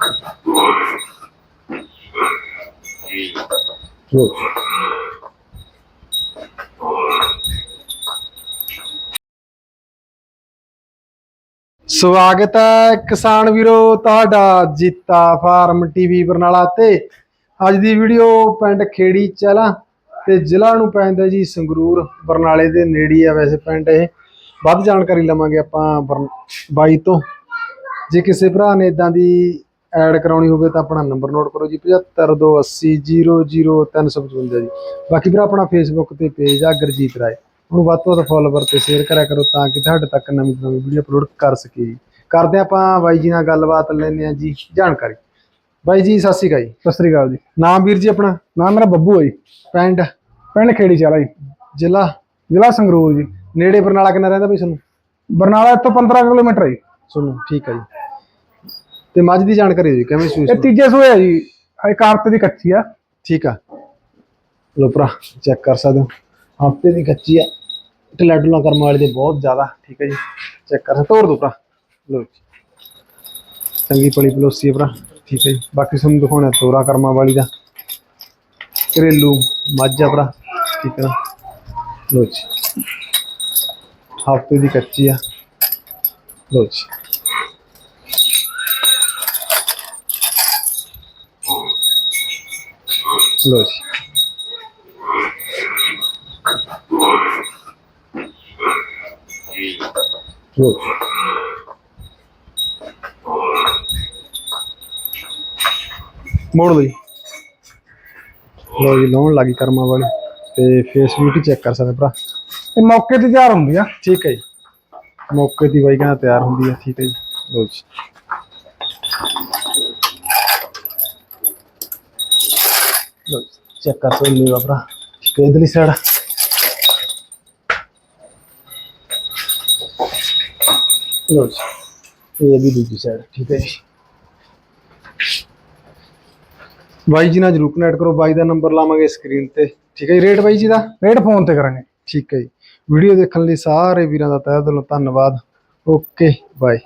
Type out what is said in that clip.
ਲੋ ਸਵਾਗਤ ਹੈ ਕਿਸਾਨ ਵੀਰੋ, ਤੁਹਾਡਾ ਜੀਤਾ ਫਾਰਮ ਟੀਵੀ ਬਰਨਾਲਾ ਤੇ। ਅੱਜ ਦੀ ਵੀਡੀਓ ਪਿੰਡ ਖੇੜੀ ਚਲਾ ਤੇ ਜ਼ਿਲ੍ਹਾ ਨੂੰ ਪੈਂਦਾ ਜੀ ਸੰਗਰੂਰ, ਬਰਨਾਲੇ ਦੇ ਨੇੜੇ ਆ ਵੈਸੇ ਪਿੰਡ ਇਹ। ਵੱਧ ਜਾਣਕਾਰੀ ਲਵਾਂਗੇ ਆਪਾਂ ਬਰਨ- ਬਾਈ ਤੋਂ। ਜੇ ਕਿਸੇ ਭਰਾ ਨੇ ਇਦਾਂ ਦੀ ਐਡ ਕਰਾਉਣੀ ਹੋਵੇ ਤਾਂ ਆਪਣਾ ਨੰਬਰ ਨੋਟ ਕਰੋ ਜੀ 7528000355 ਜੀ। ਬਾਕੀ ਵੀਰ ਆਪਣਾ ਫੇਸਬੁੱਕ ਤੇ ਪੇਜ ਆ ਗੁਰਜੀਤ ਰਾਏ। ਉਹਨੂੰ ਵੱਧ ਤੋਂ ਵੱਧ ਫੋਲੋਵਰ ਤੇ ਸ਼ੇਅਰ ਕਰਿਆ ਕਰੋ ਤਾਂ ਕਿ ਤੁਹਾਡੇ ਤੱਕ ਨਵੀਂ ਤੋਂ ਨਵੀਂ ਵੀਡੀਓ ਅਪਲੋਡ ਕਰ ਸਕੀਏ ਜੀ। ਕਰਦੇ ਆਪਾਂ ਬਾਈ ਜੀ ਨਾਲ ਗੱਲਬਾਤ ਲੈਂਦੇ ਹਾਂ ਜੀ ਜਾਣਕਾਰੀ। ਬਾਈ ਜੀ ਸਤਿ ਸ਼੍ਰੀ ਅਕਾਲ ਜੀ। ਸਤਿ ਸ੍ਰੀ ਅਕਾਲ ਜੀ। ਨਾਮ ਵੀਰ ਜੀ ਆਪਣਾ? ਨਾਮ ਮੇਰਾ ਬੱਬੂ ਹੈ ਜੀ। ਪਿੰਡ? ਪਿੰਡ ਖੇੜੀ ਚਾਲਾ ਜੀ। ਜ਼ਿਲ੍ਹਾ? ਜ਼ਿਲ੍ਹਾ ਸੰਗਰੂਰ ਜੀ। ਨੇੜੇ ਬਰਨਾਲਾ ਕਿੰਨਾ ਰਹਿੰਦਾ ਬਈ ਤੁਹਾਨੂੰ? ਬਰਨਾਲਾ ਇੱਥੋਂ 15 ਕਿਲੋਮੀਟਰ ਹੈ ਜੀ। ਤੁਹਾਨੂੰ ਠੀਕ ਹੈ ਜੀ। ਤੇ ਮੱਝ ਦੀ ਜਾਣਕਾਰੀ ਜੀ ਕਿਵੇਂ ਸੂਈ ਇਹ ਤੀਜੇ ਸੂਏ ਹੈ ਜੀ ਇਹ ਕਾਰਤ ਦੀ ਕੱਚੀ ਆ। ਠੀਕ ਆ। ਲੋ ਭਰਾ ਚੈੱਕ ਕਰ ਸਕਦੇ ਹੋ। ਹਫ਼ਤੇ ਦੀ ਕੱਚੀ ਆ। ਟਲੈਟਲਾਂ ਕਰਮ ਵਾਲੇ ਦੇ ਬਹੁਤ ਜ਼ਿਆਦਾ ਠੀਕ ਹੈ ਜੀ। ਚੈੱਕ ਕਰ ਸਕਦੇ ਤੋੜ ਦੋ ਭਰਾ। ਲੋ ਜੀ। ਚੰਗੀ ਪਲੀ ਪਲੋਸੀ ਹੈ ਭਰਾ ਠੀਕ ਹੈ ਜੀ। ਬਾਕੀ ਤੁਹਾਨੂੰ ਦਿਖਾਉਣਾ ਤੋਰਾ ਕਰਮਾਂ ਵਾਲੀ ਦਾ। ਘਰੇਲੂ ਮੱਝ ਆ ਭਰਾ ਠੀਕ ਹੈ ਨਾ। ਲੋ ਜੀ। ਹਫ਼ਤੇ ਦੀ ਕੱਚੀ ਆ। ਲੋ ਜੀ। ਲੋ ਜੀ। ਲੋ ਮੋੜ ਲਈ। ਲੋ ਜੀ ਲਾਉਣ ਲੱਗੀ ਕਰਮਾਂ ਵਾਲੀ। ਤੇ ਫੇਸ ਬਿਊਟੀ ਚੈੱਕ ਕਰ ਸਕਦੇ ਭਰਾ। ਇਹ ਮੌਕੇ ਤੇ ਤਿਆਰ ਹੁੰਦੀ ਆ। ਠੀਕ ਹੈ ਜੀ। ਮੌਕੇ ਦੀ ਬਾਈ ਕਹਿੰਦਾ ਤਿਆਰ ਹੁੰਦੀ ਹੈ ਠੀਕ ਹੈ ਜੀ। ਲੋ ਜੀ ਲੋ ਚੈੱਕ ਕਰ ਸਕਦੇ ਲੈ ਭਰਾ। ਇਧਰਲੀ ਸਾਈਡ ਲੋ ਜੀ ਇਹ ਵੀ ਦੂਜੀ ਸਾਈਡ ਠੀਕ ਹੈ ਜੀ। ਬਾਈ ਜੀ ਨਾਲ ਜਰੂਰ ਕਨੈਕਟ ਕਰੋ ਬਾਈ ਦਾ ਨੰਬਰ ਲਾਵਾਂਗੇ ਸਕਰੀਨ ਤੇ। ਠੀਕ ਹੈ ਜੀ ਰੇਟ ਬਾਈ ਜੀ ਦਾ? ਰੇਟ ਫੋਨ ਤੇ ਕਰਾਂਗੇ। ਠੀਕ ਹੈ ਜੀ। ਵੀਡੀਓ ਦੇਖਣ ਲਈ ਸਾਰੇ ਵੀਰਾਂ ਦਾ ਤਹਿ ਦਿਲੋਂ ਧੰਨਵਾਦ। Okay bye